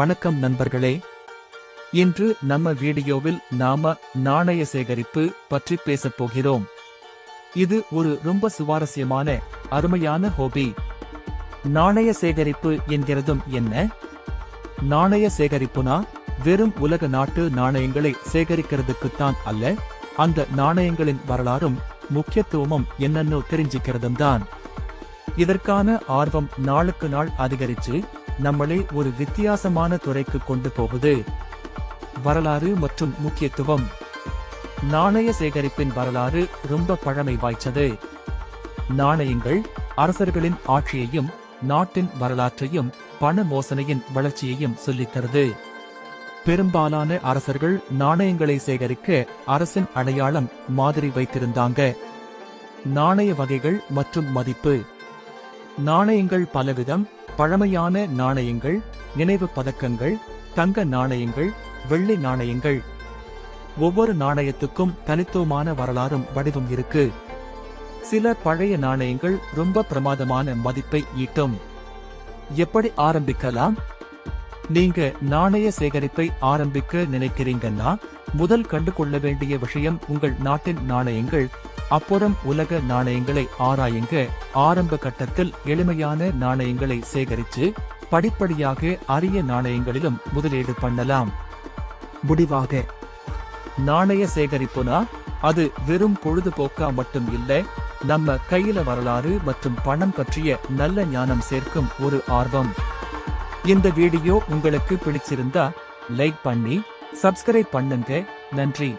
வணக்கம் நண்பர்களே. இன்று நம்ம வீடியோவில் நாம நாணய சேகரிப்பு பற்றி பேசப் போகிறோம். இது ஒரு ரொம்ப சுவாரஸ்யமான அருமையான ஹோபி நாணய சேகரிப்பு என்கிறதும் என்ன? நாணய சேகரிப்புனா வெறும் உலக நாட்டு நாணயங்களை சேகரிக்கிறதுக்குத்தான் அல்ல அந்த நாணயங்களின் வரலாறும் முக்கியத்துவமும் என்னன்னு தெரிஞ்சுக்கிறதும் தான் இதற்கான ஆர்வம் நாளுக்கு நாள் அதிகரிச்சு நம்மளை ஒரு வித்தியாசமான துறைக்கு கொண்டு போகுது. வரலாறு மற்றும் முக்கியத்துவம். நாணய சேகரிப்பின் வரலாறு ரொம்ப பழமை வாய்ச்சது. நாணயங்கள் அரசர்களின் ஆட்சியையும் நாட்டின் வரலாற்றையும் பண மோசனையின் வளர்ச்சியையும் சொல்லித் தருது. பெரும்பாலான அரசர்கள் நாணயங்களை சேகரிக்க அரசின் அடையாளம் மாதிரி வைத்திருந்தாங்க. நாணய வகைகள் மற்றும் மதிப்பு. நாணயங்கள் பலவிதம் பழமையான நாணயங்கள் நினைவு பதக்கங்கள் தங்க நாணயங்கள் வெள்ளி நாணயங்கள். ஒவ்வொரு நாணயத்துக்கும் தனித்துவமான வரலாறும் வடிவம் இருக்கு. சில பழைய நாணயங்கள் ரொம்ப பிரமாதமான மதிப்பை ஈட்டும். எப்படி ஆரம்பிக்கலாம்? நீங்க நாணய சேகரிப்பை ஆரம்பிக்க நினைக்கிறீங்கன்னா முதல் கண்டுகொள்ள வேண்டிய விஷயம் உங்கள் நாட்டின் நாணயங்கள் அப்புறம் உலக நாணயங்களை ஆராயுங்க. ஆரம்ப கட்டத்தில் எளிமையான நாணயங்களை சேகரித்து படிப்படியாக அரிய நாணயங்களிலும் முதலீடு பண்ணலாம். முடிவாக நாணய சேகரிப்புனா அது வெறும் பொழுதுபோக்கா மட்டும் இல்லை நம்ம கையில வரலாறு மற்றும் பணம் பற்றிய நல்ல ஞானம் சேர்க்கும் ஒரு ஆர்வம். இந்த வீடியோ உங்களுக்கு பிடிச்சிருந்தா லைக் பண்ணி சப்ஸ்கிரைப் பண்ணுங்க. நன்றி.